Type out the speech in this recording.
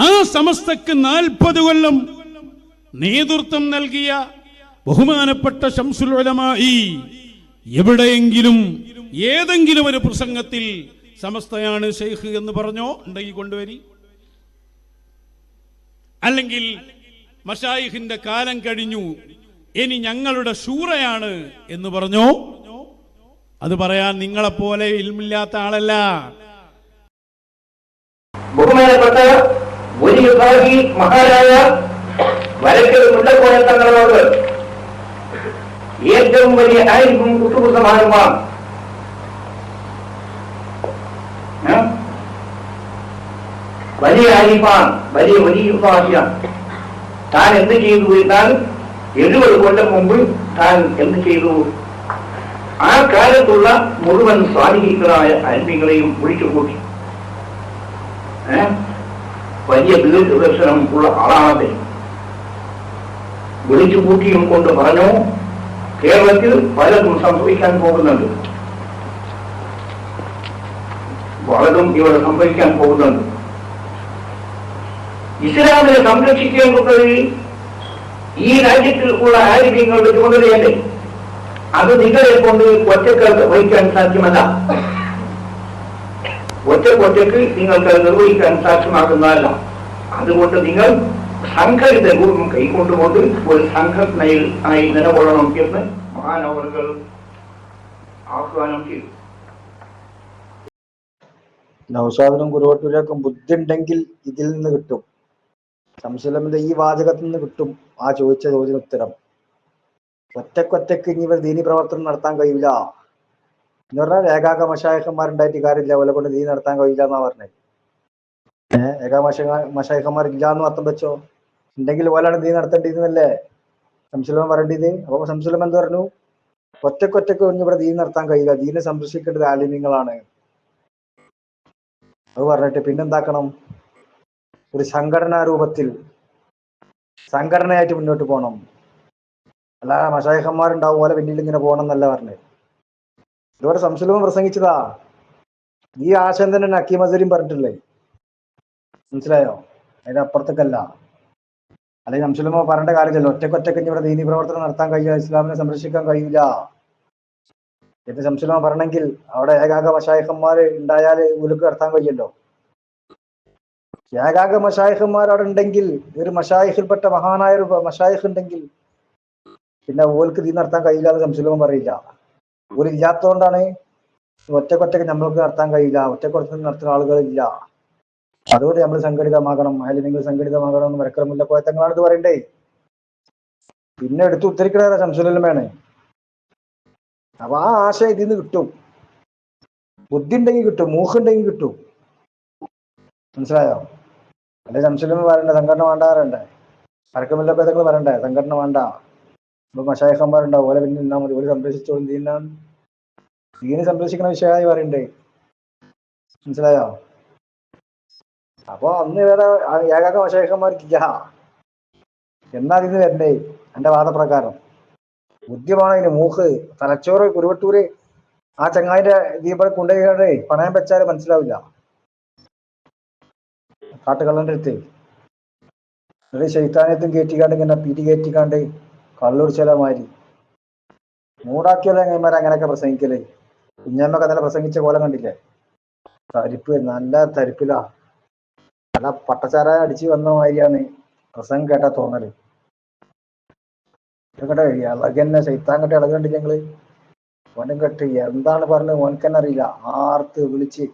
ആ സമസ്തക്ക് നാൽപ്പത് കൊല്ലം നേതൃത്വം നൽകിയ ബഹുമാനപ്പെട്ട ശംസുൽ ഉലമായി എവിടെയെങ്കിലും ഏതെങ്കിലും ഒരു പ്രസംഗത്തിൽ സമസ്തയാണ് ഷെയ്ഖ് എന്ന് പറഞ്ഞോ ഉണ്ടെങ്കിൽ കൊണ്ടുവരി. അല്ലെങ്കിൽ മഷായിഖിന്റെ കാലം കഴിഞ്ഞു ഇനി ഞങ്ങളുടെ ഷൂറയാണ് എന്ന് പറഞ്ഞോ? അത് പറയാൻ നിങ്ങളെപ്പോലെ ഇൽമില്ലാത്ത ആളല്ല. ബഹുമാനപ്പെട്ട ഒരു വിഭാഗി മഹാരായ വരക്കൽ മുണ്ടക്കോയ തങ്ങളോട്. ഏറ്റവും വലിയ ആയിരിക്കും ഏ? വലിയ ആരിഫാൻ വലിയ വലിയ താൻ എന്ത് ചെയ്തു എന്നാൽ എഴുപത് കൊല്ലം മുമ്പ് താൻ എന്ത് ചെയ്തു? ആ കാലത്തുള്ള മുഴുവൻ സ്വാധീനികളായ അന്മികളെയും ഒഴിച്ചു കൂട്ടി? വലിയ ദീർഘദർശനം ഉള്ള ആളാണത് വിളിച്ചു കൂട്ടിയും കൊണ്ട് പറഞ്ഞു കേരളത്തിൽ പലതും സംഭവിക്കാൻ പോകുന്നുണ്ട്. പലതും ഇവിടെ സംഭവിക്കാൻ പോകുന്നുണ്ട്. ഇസ്ലാമിനെ സംരക്ഷിക്കേണ്ടത് ഈ രാജ്യത്തിൽ ഉള്ള ആരോഗ്യങ്ങളുടെ ചുമതലയല്ലേ? അത് നിങ്ങളെ കൊണ്ട് ഒറ്റക്കാർക്ക് വഹിക്കാൻ സാധ്യമല്ല. ഒറ്റക്കൊറ്റക്ക് നിങ്ങൾക്ക് അത് നിർവഹിക്കാൻ സാധ്യമാകുന്നതല്ല. അതുകൊണ്ട് നിങ്ങൾ സംഘടിത രൂപം കൈക്കൊണ്ടുകൊണ്ട് ഒരു സംഘടനയിൽ ആയി നിലകൊള്ളണം എന്ന് മഹാനവറുകൾ ആഹ്വാനം ചെയ്തു. നൗഷാദിനും കുരുവട്ടൂരേക്കും ബുദ്ധി ഉണ്ടെങ്കിൽ ഇതിൽ നിന്ന് കിട്ടും. സംശലമിന്റെ ഈ വാചകത്തിൽ നിന്ന് കിട്ടും ആ ചോദിച്ച ചോദ്യത്തിന് ഉത്തരം ഒറ്റക്കൊറ്റക്ക് ഇനി ഇവർ ദീനി പ്രവർത്തനം നടത്താൻ കഴിയില്ല എന്ന് പറഞ്ഞാൽ ഏകാക മഷായഹന്മാരുണ്ടായിട്ട് കാര്യമില്ല. അവരെ കൊണ്ട് നീ നടത്താൻ കഴിയില്ല എന്നാ പറഞ്ഞത് ഏഹ് ഏകാ മഷ മഷായഹന്മാർ ഇല്ല എന്ന് അർത്ഥം വെച്ചോ. ഉണ്ടെങ്കിൽ ഓലാണ് നീ നടത്തേണ്ടിയിരുന്നല്ലേ? സംശലം പറയേണ്ടത്. അപ്പൊ സംശലം എന്ത് പറഞ്ഞു? ഒറ്റക്കൊറ്റക്ക് ഇനി ഇവിടെ ദീൻ നടത്താൻ കഴിയില്ല. ദീനെ സംരക്ഷിക്കേണ്ടത് ആലിമ്യങ്ങളാണ്. അത് പറഞ്ഞിട്ട് പിന്നെന്താക്കണം? ഒരു സംഘടനാ രൂപത്തിൽ സംഘടനയായിട്ട് മുന്നോട്ട് പോകണം അല്ല മഷായഹന്മാരുണ്ടാവും പോലെ പിന്നിൽ ഇങ്ങനെ പോകണം എന്നല്ല പറഞ്ഞത് ഇതുവരെ സംശലവും പ്രസംഗിച്ചതാ. ഈ ആശയം തന്നെ നക്കീം പറഞ്ഞിട്ടില്ലേ? മനസ്സിലായോ? അതിന്റെ അപ്പുറത്തേക്കല്ല അല്ലെങ്കിൽ സംശുലഭ പറയേണ്ട കാര്യമില്ലല്ലോ. ഒറ്റക്കൊറ്റക്ക് ഇവിടെ ദീനി പ്രവർത്തനം നടത്താൻ കഴിയില്ല ഇസ്ലാമിനെ സംരക്ഷിക്കാൻ കഴിയില്ല. എന്ന് സംശലമ പറയണമെങ്കിൽ അവിടെ ഏകാഗ മഷായഹന്മാര് ഉണ്ടായാൽ ഉലുക്ക് നടത്താൻ കഴിയല്ലോ. ഏകാഗ മഷായഹന്മാർ അവിടെ ഉണ്ടെങ്കിൽ ഒരു മഷായിഹിൽപ്പെട്ട മഹാനായ ഒരു മഷായിഹ് ഉണ്ടെങ്കിൽ പിന്നെ ഓൽക്ക് തീ നടത്താൻ കഴിയില്ല എന്ന് സംശലമ പറയില്ല. ഓൽ ഇല്ലാത്തതുകൊണ്ടാണ് ഒറ്റക്കൊറ്റക്ക് നമ്മൾക്ക് നടത്താൻ കഴിയില്ല. ഒറ്റക്കൊറ്റക്ക് നടത്തുന്ന ആളുകളില്ല. അതുകൊണ്ട് നമ്മൾ സംഘടിതമാകണം. അല്ലെങ്കിൽ നിങ്ങൾ സംഘടിതമാകണം എന്ന് മരക്കറമില്ല കോയത്തങ്ങളാണ് ഇത് പറയണ്ടേ. പിന്നെ എടുത്ത് ഉത്തരിക്കണ വേണേ അപ്പൊ ആ ആശയം ഇതിൽ നിന്ന് കിട്ടും. ബുദ്ധി ഉണ്ടെങ്കിൽ കിട്ടും. മൂക്കുണ്ടെങ്കിൽ കിട്ടും. മനസ്സിലായോ? അല്ലെ സംശയം പറയണ്ടേ? സംഘടന വേണ്ട പറയണ്ടേ? വരക്കമില്ല കോയത്തങ്ങൾ പറയണ്ടേ? സംഘടന വേണ്ട. ഇപ്പൊ മഷായഹന്മാരുണ്ടാവും ഓലെ പിന്നെ നിന്നാ മതി ഓൽ സംരക്ഷിച്ചോളും ദീനാണ് ദീനെ സംരക്ഷിക്കുന്ന വിഷയമായി പറയണ്ടേ? മനസ്സിലായോ? അപ്പൊ അന്ന് വേറെ ഏകാക മഷായഹന്മാർക്ക് എന്നാ ഇതിന് വരണ്ടേ? എന്റെ വാദപ്രകാരം. ബുദ്ധിമാണ് അതിന് മൂക്ക്. തലച്ചോറ് കുരുവട്ടൂര് ആ ചങ്ങായിന്റെ ദീപം കൊണ്ടുപോയി പണയം വെച്ചാൽ മനസ്സിലാവില്ല. കാട്ടുകള്ളന്റെ അടുത്ത്. ഒരു ശൈത്താനത്തും കയറ്റിക്കാണ്ട് ഇങ്ങനെ പിരി കയറ്റിക്കാണ്ട് കള്ളുടിച്ചാല മാതിരി മൂടാക്കിയാലോ അങ്ങനെയൊക്കെ പ്രസംഗിക്കൽ? കുഞ്ഞമ്മക്ക് നല്ല പ്രസംഗിച്ച കോലം കണ്ടില്ലേ? തരിപ്പ് നല്ല തരിപ്പിലാ. നല്ല പട്ടച്ചാര അടിച്ചു വന്ന മാതിരിയാണ് പ്രസംഗം കേട്ടാ തോന്നൽ. ഇതൊക്കെ ഇളകന്നെ ശൈത്താൻ കെട്ട് ഇളകണ്ടില്ല ഞങ്ങൾ ഓനും കെട്ട് എന്താണ് പറഞ്ഞത്? ഓനക്ക് തന്നെ അറിയില്ല. ആർത്ത് വിളിച്ച്